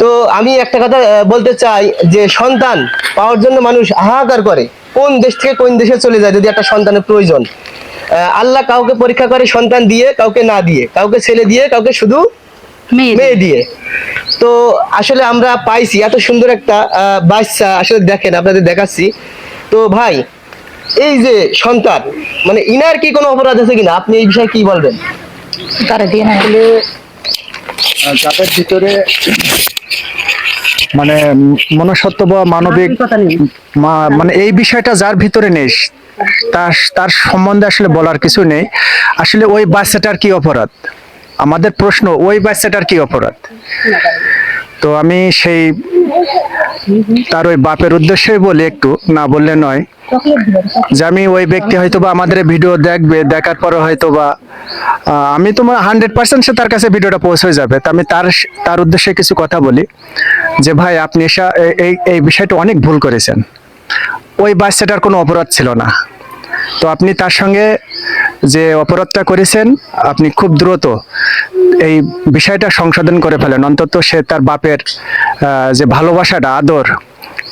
তো আমি একটা কথা বলতে চাই যে সন্তান পাওয়ার জন্য মানুষ হাহাকার করে। কোন দেশ থেকে কোন দেশে চলে যায় যদি একটা সন্তানের প্রয়োজন? আল্লাহ কাউকে পরীক্ষা করে সন্তান দিয়ে কাউকে না দিয়ে কাউকে ছেলে দিয়ে কাউকে শুধু মেয়ে মেয়ে দিয়ে। তো আসলে আমরা পাইছি এত সুন্দর একটা আহ, বাচ্চা আসলে দেখেন আপনাদের দেখাচ্ছি। তো ভাই এই যে সন্তান মানে ইনার কি কোনো অপরাধ আছে কিনা? আপনি এই বিষয়ে কি বলবেন? তারা দিয়ে না। যাদের ভিতরে মানে মনসত্ব বা মানবিক মানে এই বিষয়টা যার ভিতরে নেই তার তার সম্বন্ধে আসলে বলার কিছু নেই। আসলে ওই বাচ্চাটার কি অপরাধ? আমাদের প্রশ্ন ওই বাচ্চাটার কি অপরাধ? তো আমি সেই তার ওই বাপের উদ্দেশ্যই বলি একটু, না বললে নয়। যে আমি ওই ব্যক্তি হয়তো বা আমাদের ভিডিও দেখবে, দেখার পরে হয়তো বা আমি তোমার হান্ড্রেড পার্সেন্ট সে তার কাছে ভিডিওটা পৌঁছে যাবে। তো আমি তার তার উদ্দেশ্যে কিছু কথা বলি। যে ভাই, আপনি এসা- এই এই বিষয়টা অনেক ভুল করেছেন। ওই বাচ্চাটার কোনো অপরাধ ছিল না। তো আপনি তার সঙ্গে যে অপরাধটা করেছেন, আপনি খুব দ্রুত এই বিষয়টা সংশোধন করে ফেলেন। অন্তত সে তার বাপের যে ভালোবাসাটা, আদর,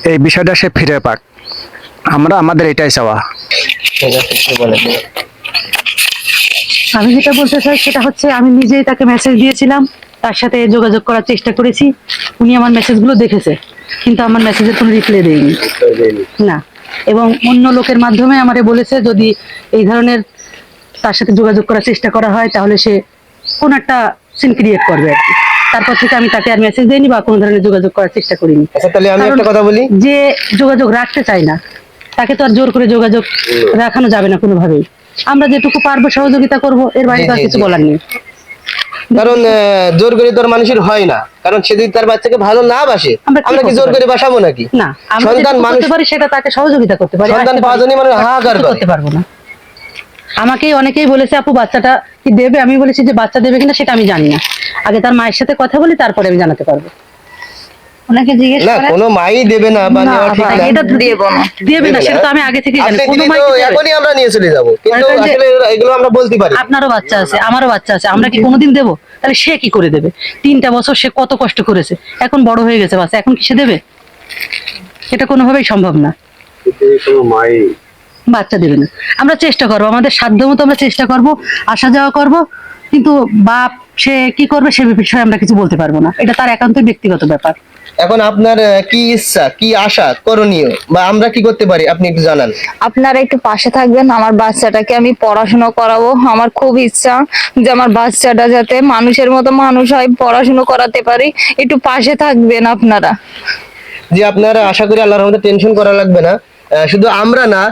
এই বিষয়টা সে ফিরে পাক। আমরা, আমাদের এটাই চাওয়া। আমি যেটা বলতে চাই সেটা হচ্ছে, আমি নিজেই তাকে মেসেজ দিয়েছিলাম। তার সাথে যোগাযোগ করার চেষ্টা করেছি। উনি আমার মেসেজগুলো দেখেছে। কিন্তু আমার মেসেজের কোনো রিপ্লাই দেয়নি। না। এবং অন্য লোকের মাধ্যমে আমারে বলেছে, যদি এই ধরনের তার সাথে যোগাযোগ করার চেষ্টা করা হয়, তাহলে সে কোন একটা সিন ক্রিয়েট করবে আর কি। তারপর থেকে আমি তাকে আর মেসেজ দিইনি বা কোনো ধরনের যোগাযোগ করার চেষ্টা করিনি। আচ্ছা তাহলে আমি একটা কথা বলি। যে যোগাযোগ রাখতে চাই না তাকে তো আর জোর করে যোগাযোগ রাখানো যাবে না কোনোভাবেই। আমরা যেটুকু পারব সহযোগিতা করব এর বাইরে তো আর কিছু বলার নেই। কারণ জোর করে তো আর মানুষের হয় না। কারণ সে যদি তার বাচ্চাকে ভালো না বাসে আমরা কি জোর করে বাসাবো নাকি? না সন্তান মানুষ সেটা তাকে সহযোগিতা করতে পারি সন্তান পারি। জন্যই মানুষ হাহাকার করতে পারব না। আমাকেই অনেকেই বলেছে আপু বাচ্চাটা কি দেবে? আমি বলেছি যে বাচ্চা দেবে কিনা সেটা আমি জানি না। আগে তার মায়ের সাথে কথা বলি তারপরে আমি জানাতে পারব। ওনাকে জিজ্ঞেস না কোনো মাই দেবে না বা না, নেওয়া ঠিক না এটা দেবো না। দেবে না সেটা তো আমি আগে থেকেই জানি। কোনো মাই তো কি দেবে? এখনই আমরা নিয়ে চলে যাব। কিন্তু আসলে এগুলো আমরা বলতে পারি। আপনারও বাচ্চা আছে আমারও বাচ্চা আছে আমরা কি কোনোদিন দেবো? তাহলে সে কি করে দেবে? তিনটা বছর সে কত কষ্ট করেছে। এখন বড় হয়ে গেছে বাচ্চা এখন কি সে দেবে? এটা কোনোভাবেই সম্ভব না। বাচ্চা দেবে না। আমরা চেষ্টা করব আমাদের সাধ্য মতো আমরা চেষ্টা করব আসা যাওয়া করব কিন্তু বাপ সে কি করবে সে বিষয়ে আমরা কিছু বলতে পারব না। এটা তার একান্তই ব্যক্তিগত ব্যাপার। এখন আপনার কি ইচ্ছা কি আশা করণীয়? বা আমরা কি করতে পারি? আপনি একটু জানান। আপনারা একটু পাশে থাকবেন আমার বাচ্চাটাকে আমি পড়াশোনা করাবো। আমার খুব ইচ্ছা যে আমার বাচ্চাটা যাতে মানুষের মতো মানুষ হয় পড়াশোনা করাতে পারি। একটু পাশে থাকবেন আপনারা। যে আপনারা আশা করি আল্লাহর রহমতে টেনশন করা লাগবে না। শুধু আমরা না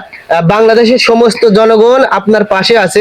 বাংলাদেশের সমস্ত জনগণ আপনার পাশে আছে।